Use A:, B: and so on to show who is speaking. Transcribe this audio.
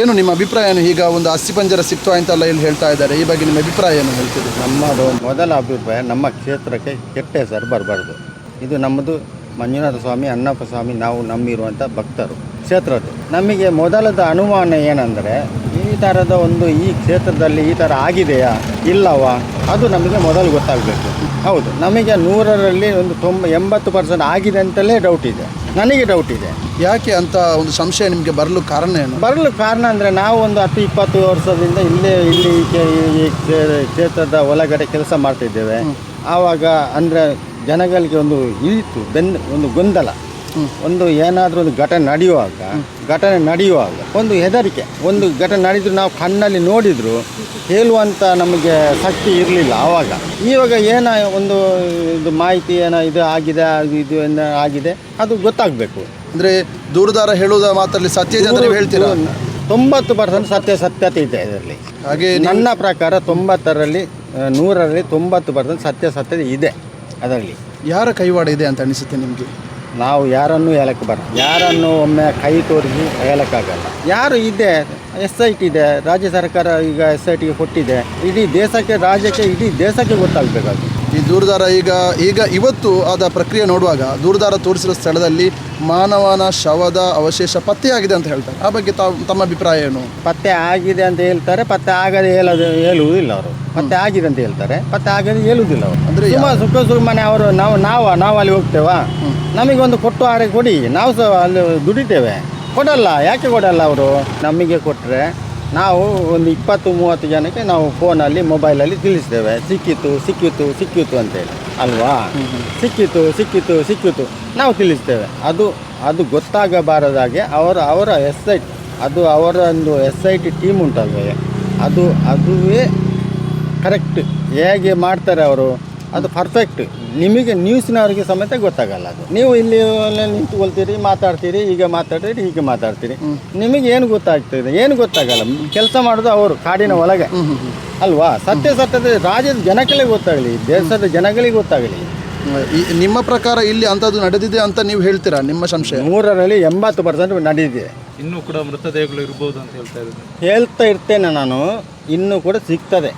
A: ಏನು ನಿಮ್ಮ ಅಭಿಪ್ರಾಯ ಏನು? ಈಗ ಒಂದು ಅಸ್ಥಿಪಂಜರ ಸಿಕ್ತು ಅಂತೆಲ್ಲ ಇಲ್ಲಿ ಹೇಳ್ತಾ ಇದ್ದಾರೆ. ಈ ಬಗ್ಗೆ ನಿಮ್ಮ ಅಭಿಪ್ರಾಯ ಏನು ಹೇಳ್ತೀರಿ?
B: ನಮ್ಮದು ಮೊದಲ ಅಭಿಪ್ರಾಯ, ನಮ್ಮ ಕ್ಷೇತ್ರಕ್ಕೆ ಕೆಟ್ಟ ಹೆಸರು ಬರಬಾರ್ದು. ಇದು ನಮ್ಮದು ಮಂಜುನಾಥ ಸ್ವಾಮಿ, ಅಣ್ಣಪ್ಪ ಸ್ವಾಮಿ, ನಾವು ನಂಬಿರುವಂಥ ಭಕ್ತರು. ಕ್ಷೇತ್ರದ್ದು. ನಮಗೆ ಮೊದಲದ ಅನುಮಾನ ಏನಂದರೆ, ಈ ಥರದ ಒಂದು ಈ ಕ್ಷೇತ್ರದಲ್ಲಿ ಈ ಥರ ಆಗಿದೆಯಾ, ಇಲ್ಲವಾ, ಅದು ನಮಗೆ ಮೊದಲು ಗೊತ್ತಾಗಬೇಕು. ಹೌದು, ನಮಗೆ ನೂರರಲ್ಲಿ ಒಂದು ತೊಂಬ, ಎಂಬತ್ತು ಪರ್ಸೆಂಟ್ ಆಗಿದೆ ಅಂತಲೇ ಡೌಟ್ ಇದೆ. ನನಗೆ ಡೌಟ್ ಇದೆ.
A: ಯಾಕೆ ಅಂತ ಒಂದು ಸಂಶಯ ನಿಮಗೆ ಬರಲು ಕಾರಣ ಏನು?
B: ಬರಲು ಕಾರಣ ಅಂದರೆ ನಾವು ಒಂದು ಹತ್ತು ಇಪ್ಪತ್ತು ವರ್ಷದಿಂದ ಇಲ್ಲೇ ಇಲ್ಲಿ ಈ ಈ ಕ್ಷೇ- ಕ್ಷೇತ್ರದ ಒಳಗಡೆ ಕೆಲಸ ಮಾಡ್ತಿದ್ದೇವೆ ಆವಾಗ ಅಂದರೆ ಜನಗಳಿಗೆ ಒಂದು ಇಳಿತು ಬೆನ್ ಒಂದು ಗೊಂದಲ. ಒಂದು ಏನಾದರೂ ಒಂದು ಘಟನೆ ನಡೆಯುವಾಗ ಘಟನೆ ನಡೆಯುವಾಗ ಒಂದು ಹೆದರಿಕೆ ಒಂದು ಘಟನೆ ನಡೆದ್ರು ನಾವು ಕಣ್ಣಲ್ಲಿ ನೋಡಿದ್ರು ಹೇಳುವಂಥ ನಮಗೆ ಶಕ್ತಿ ಇರಲಿಲ್ಲ ಆವಾಗ. ಇವಾಗ ಏನೋ ಒಂದು ಇದು ಮಾಹಿತಿ ಏನೋ ಇದು ಆಗಿದೆ ಅದು ಇದು ಏನೋ ಆಗಿದೆ ಅದು ಗೊತ್ತಾಗಬೇಕು.
A: ಅಂದ್ರೆ ದೂರದಾರ ಹೇಳುವುದ ಮಾತ್ರ ಸತ್ಯ ನೀವು ಹೇಳ್ತೀರಾ?
B: ತೊಂಬತ್ತು ಪರ್ಸೆಂಟ್ ಸತ್ಯ ಸತ್ಯತೆ ಇದೆ ಇದರಲ್ಲಿ.
A: ಹಾಗೆ
B: ನನ್ನ ಪ್ರಕಾರ ತೊಂಬತ್ತರಲ್ಲಿ ನೂರರಲ್ಲಿ ತೊಂಬತ್ತು ಪರ್ಸೆಂಟ್ ಸತ್ಯ ಸತ್ಯತೆ ಇದೆ ಅದರಲ್ಲಿ.
A: ಯಾರ ಕೈವಾಡ ಇದೆ ಅಂತ ಅನಿಸುತ್ತೆ ನಿಮಗೆ?
B: ನಾವು ಯಾರನ್ನು ಹೇಳಕ್ಕೆ ಬರ ಯಾರನ್ನು ಒಮ್ಮೆ ಕೈ ತೋರಿಸಿ ಹೇಳಕ್ಕಾಗಲ್ಲ. ಯಾರು ಇದೆ, ಎಸ್ ಐ ಟಿ ಇದೆ, ರಾಜ್ಯ ಸರ್ಕಾರ ಈಗ ಎಸ್ ಐ ಟಿಗೆ ಕೊಟ್ಟಿದೆ, ಇಡೀ ದೇಶಕ್ಕೆ, ರಾಜ್ಯಕ್ಕೆ, ಇಡೀ ದೇಶಕ್ಕೆ ಗೊತ್ತಾಗಬೇಕಾದ್ರು
A: ಈ ದೂರದಾರ ಈಗ ಈಗ ಇವತ್ತು ಆದ ಪ್ರಕ್ರಿಯೆ ನೋಡುವಾಗ ದೂರದಾರ ತೋರಿಸಿರೋ ಸ್ಥಳದಲ್ಲಿ ಮಾನವನ ಶವದ ಅವಶೇಷ ಪತ್ತೆಯಾಗಿದೆ ಅಂತ ಹೇಳ್ತಾರೆ. ಆ ಬಗ್ಗೆ ತಾವು ತಮ್ಮ ಅಭಿಪ್ರಾಯ ಏನು?
B: ಪತ್ತೆ ಆಗಿದೆ ಅಂತ ಹೇಳ್ತಾರೆ ಪತ್ತೆ ಆಗದೆ ಹೇಳೋದು ಹೇಳುವುದಿಲ್ಲ ಅವರು. ಪತ್ತೆ ಆಗಿದೆ ಅಂತ ಹೇಳ್ತಾರೆ ಪತ್ತೆ ಆಗದೆ ಹೇಳುವುದಿಲ್ಲ ಅವರು.
A: ಅಂದ್ರೆ
B: ಸುಮ್ಮ ಸುಖ ಸುಮ್ಮನೆ ಅವರು ನಾವು ನಾವು ನಾವು ಅಲ್ಲಿ ಹೋಗ್ತೇವಾ? ನಮಗೊಂದು ಕೊಟ್ಟು ಆರೆ ಕೊಡಿ ನಾವು ಸಹ ಅಲ್ಲಿ ದುಡಿತೇವೆ. ಕೊಡಲ್ಲ ಯಾಕೆ ಕೊಡಲ್ಲ ಅವರು? ನಮಗೆ ಕೊಟ್ಟರೆ ನಾವು ಒಂದು ಇಪ್ಪತ್ತು ಮೂವತ್ತು ಜನಕ್ಕೆ ನಾವು ಫೋನಲ್ಲಿ ಮೊಬೈಲಲ್ಲಿ ತಿಳಿಸ್ತೇವೆ. ಸಿಕ್ಕಿತು ಸಿಕ್ಕಿತು ಸಿಕ್ಕಿತು ಅಂತೇಳಿ. ಅಲ್ವಾ? ಸಿಕ್ಕಿತು ಸಿಕ್ಕಿತು ಸಿಕ್ಕಿತು. ನಾವು ತಿಳಿಸ್ತೇವೆ. ಅದು ಅದು ಗೊತ್ತಾಗಬಾರದಾಗೆ ಅವರ ಅವರ ಎಸ್ ಐ ಅದು ಅವರ ಒಂದು ಎಸ್ ಐ ಟಿ ಟೀಮ್ ಉಂಟಲ್ವೇ? ಅದು, ಅದುವೇ ಕರೆಕ್ಟ್. ಹೇಗೆ ಮಾಡ್ತಾರೆ ಅವರು? ಅದು ಪರ್ಫೆಕ್ಟ್ ನಿಮಗೆ ನ್ಯೂಸ್ನವ್ರಿಗೆ ಸಮೇತ ಗೊತ್ತಾಗಲ್ಲ ಅದು. ನೀವು ಇಲ್ಲಿ ನಿಂತ್ಕೊಳ್ತೀರಿ ಮಾತಾಡ್ತೀರಿ ಈಗ ಮಾತಾಡ್ತೀರಿ ಹೀಗೆ ಮಾತಾಡ್ತೀರಿ. ನಿಮಗೆ ಏನು ಗೊತ್ತಾಗ್ತದೆ? ಏನು ಗೊತ್ತಾಗಲ್ಲ? ಕೆಲಸ ಮಾಡೋದು ಅವರು ಕಾಡಿನ ಒಳಗೆ. ಅಲ್ವಾ? ಸತ್ಯ ಸತ್ಯದ ರಾಜ್ಯದ ಜನಗಳಿಗೆ ಗೊತ್ತಾಗಲಿ ದೇಶದ ಜನಗಳಿಗೆ ಗೊತ್ತಾಗಲಿ.
A: ಈ ನಿಮ್ಮ ಪ್ರಕಾರ ಇಲ್ಲಿ ಅಂಥದ್ದು ನಡೆದಿದೆ ಅಂತ ನೀವು ಹೇಳ್ತೀರಾ? ನಿಮ್ಮ ಸಂಶಯ.
B: ಮೂರರಲ್ಲಿ ಎಂಬತ್ತು ಪರ್ಸೆಂಟ್ ನಡೆದಿದೆ.
C: ಇನ್ನೂ ಕೂಡ ಮೃತದೇಹಗಳು ಇರ್ಬೋದು ಅಂತ ಹೇಳ್ತಾ ಇದ್ದೀನಿ.
B: ಹೇಳ್ತಾ ಇರ್ತೇನೆ ನಾನು. ಇನ್ನೂ ಕೂಡ ಸಿಗ್ತದೆ.